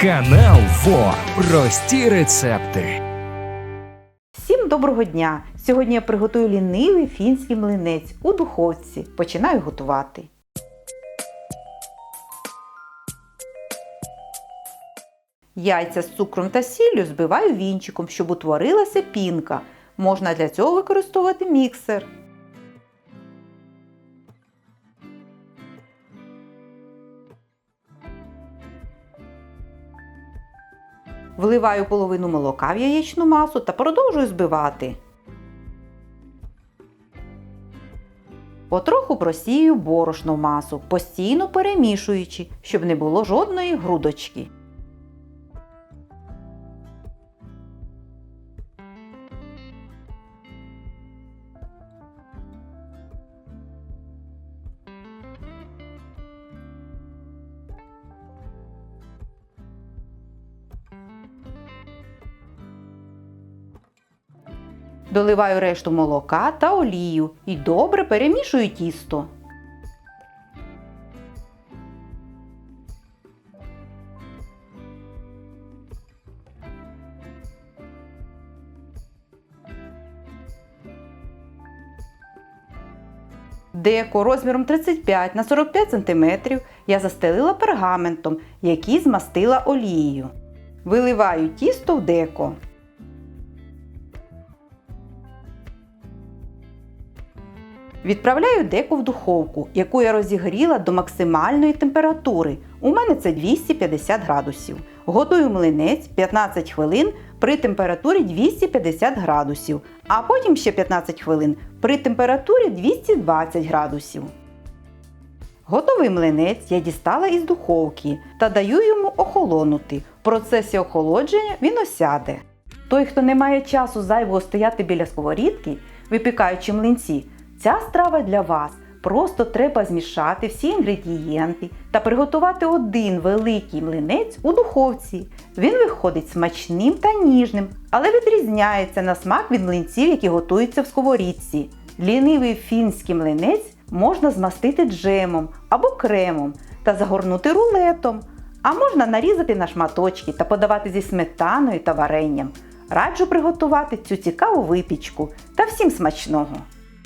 Канал ФО. Прості рецепти. Всім доброго дня! Сьогодні я приготую лінивий фінський млинець у духовці. Починаю готувати. Яйця з цукром та сіллю збиваю вінчиком, щоб утворилася пінка. Можна для цього використовувати міксер. Вливаю половину молока в яєчну масу та продовжую збивати. Потроху просію борошно в масу, постійно перемішуючи, щоб не було жодної грудочки. Доливаю решту молока та олію і добре перемішую тісто. Деко розміром 35 на 45 см я застелила пергаментом, який змастила олією. Виливаю тісто в деко. Відправляю деко в духовку, яку я розігріла до максимальної температури. У мене це 250 градусів. Готую млинець 15 хвилин при температурі 250 градусів, а потім ще 15 хвилин при температурі 220 градусів. Готовий млинець я дістала із духовки та даю йому охолонути. В процесі охолодження він осяде. Той, хто не має часу зайвого стояти біля сковорідки, випікаючи млинці, ця страва для вас. Просто треба змішати всі інгредієнти та приготувати один великий млинець у духовці. Він виходить смачним та ніжним, але відрізняється на смак від млинців, які готуються в сковорідці. Лінивий фінський млинець можна змастити джемом або кремом та загорнути рулетом, а можна нарізати на шматочки та подавати зі сметаною та варенням. Раджу приготувати цю цікаву випічку та всім смачного!